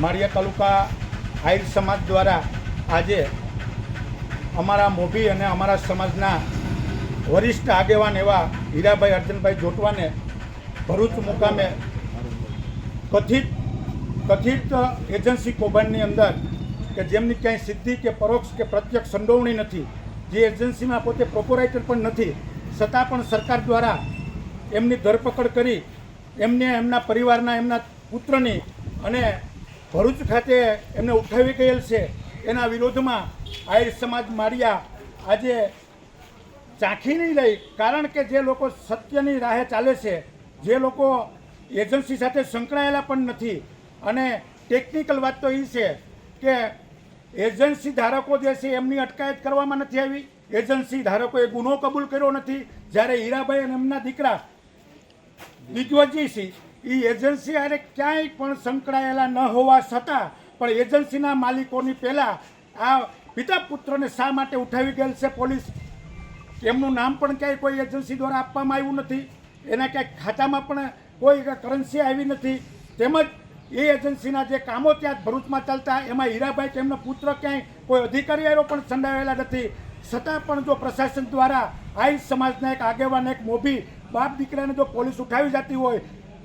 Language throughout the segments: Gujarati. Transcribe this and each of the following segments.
માળિયા તાલુકા આહિર સમાજ દ્વારા આજે અમારા મોભી અને અમારા સમાજના વરિષ્ઠ આગેવાન એવા હીરાભાઈ અર્જનભાઈ જોટવાને ભરૂચ મુકામે કથિત કથિત એજન્સી કૌભાંડની અંદર કે જેમની ક્યાંય સિદ્ધિ કે પરોક્ષ કે પ્રત્યક્ષ સંડોવણી નથી, જે એજન્સીમાં પોતે પ્રોપોરાઇટર પણ નથી, છતાં પણ સરકાર દ્વારા એમની ધરપકડ કરી, એમને, એમના પરિવારના, એમના પુત્રની અને ભરૂચ ખાતે એમને ઉઠાવી ગયેલ છે. એના વિરોધમાં આહિર સમાજ માર્યા આજે ચાખી નહીં લઈ, કારણ કે જે લોકો સત્યની રાહે ચાલે છે, જે લોકો એજન્સી સાથે સંકળાયેલા પણ નથી. અને ટેકનિકલ વાત તો એ છે કે એજન્સી ધારકો જે છે એમની અટકાયત કરવામાં નથી આવી. એજન્સી ધારકોએ ગુનો કબૂલ કર્યો નથી. જ્યારે હીરાભાઈ અને એમના દીકરા દિગ્વજીસિંહ એ એજન્સી હારે ક્યાંય પણ સંકળાયેલા ન હોવા છતાં પણ એજન્સીના માલિકોની પહેલાં આ પિતા પુત્રને શા માટે ઉઠાવી ગયેલ છે પોલીસ? એમનું નામ પણ ક્યાંય કોઈ એજન્સી દ્વારા આપવામાં આવ્યું નથી. એના ક્યાંય ખાતામાં પણ કોઈ કરન્સી આવી નથી. તેમજ એ એજન્સીના જે કામો ત્યાં ભરૂચમાં ચાલતા, એમાં હીરાભાઈ કે એમનો પુત્ર ક્યાંય કોઈ અધિકારીઓ પણ સંડાવેલા નથી. છતાં પણ જો પ્રશાસન દ્વારા આઈ સમાજના એક આગેવાન, એક મોભી બાપ દીકરાને જો પોલીસ ઉઠાવી જતી હોય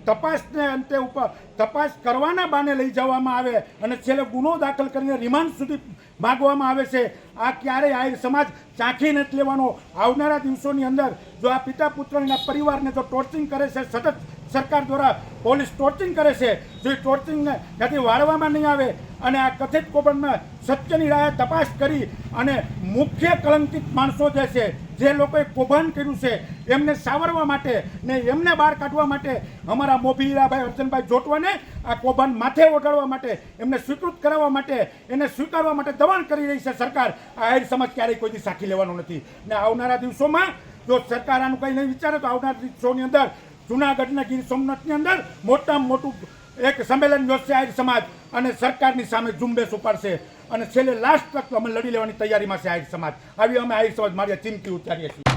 તપાસને અંતે ઉપર તપાસ કરવાના બાને લઈ જવામાં આવે અને છેલ્લે ગુનો દાખલ કરીને રિમાન્ડ સુધી માગવામાં આવે છે. આ ક્યારેય આ સમાજ ચાખી નથી લેવાનો. આવનારા દિવસોની અંદર જો આ પિતા પુત્રના પરિવારને જો ટોર્ચિંગ કરે છે, સતત સરકાર દ્વારા પોલીસ ટોર્ચિંગ કરે છે, જો એ ટોર્ચિંગને ત્યાંથી વાળવામાં નહીં આવે અને આ કથિત કૌભાંડમાં સત્યની રાહે તપાસ કરી અને મુખ્ય કલંકિત માણસો જે છે જે લોકોએ કૌભાંડ કર્યું છે, એમને સાવરવા માટે ને એમને બહાર કાઢવા માટે અમારા મોભીરાભાઈ અર્જનભાઈ જોટવાને આ કૌભાંડ માથે ઓઢાડવા માટે, એમને સ્વીકૃત કરાવવા માટે, એને સ્વીકારવા માટે દબાણ કરી રહી છે સરકાર. આ આહિર સમાજ ક્યારેય કોઈથી સાખી લેવાનો નથી. ને આવનારા દિવસોમાં જો સરકાર આનું કંઈ નહીં વિચારે, તો આવનારા દિવસોની અંદર, જુનાગઢના ગીર સોમનાથની અંદર મોટામાં મોટું એક સંમેલન યોજશે આહિર સમાજ અને સરકારની સામે ઝુંબેશ ઉપાડશે. અને છેલ્લે લાસ્ટ તક અમે લડી લેવાની તૈયારીમાં છે આહિર સમાજ. આવી અમે આહિર સમાજ મારી ચીમકી ઉચ્ચારીએ છીએ.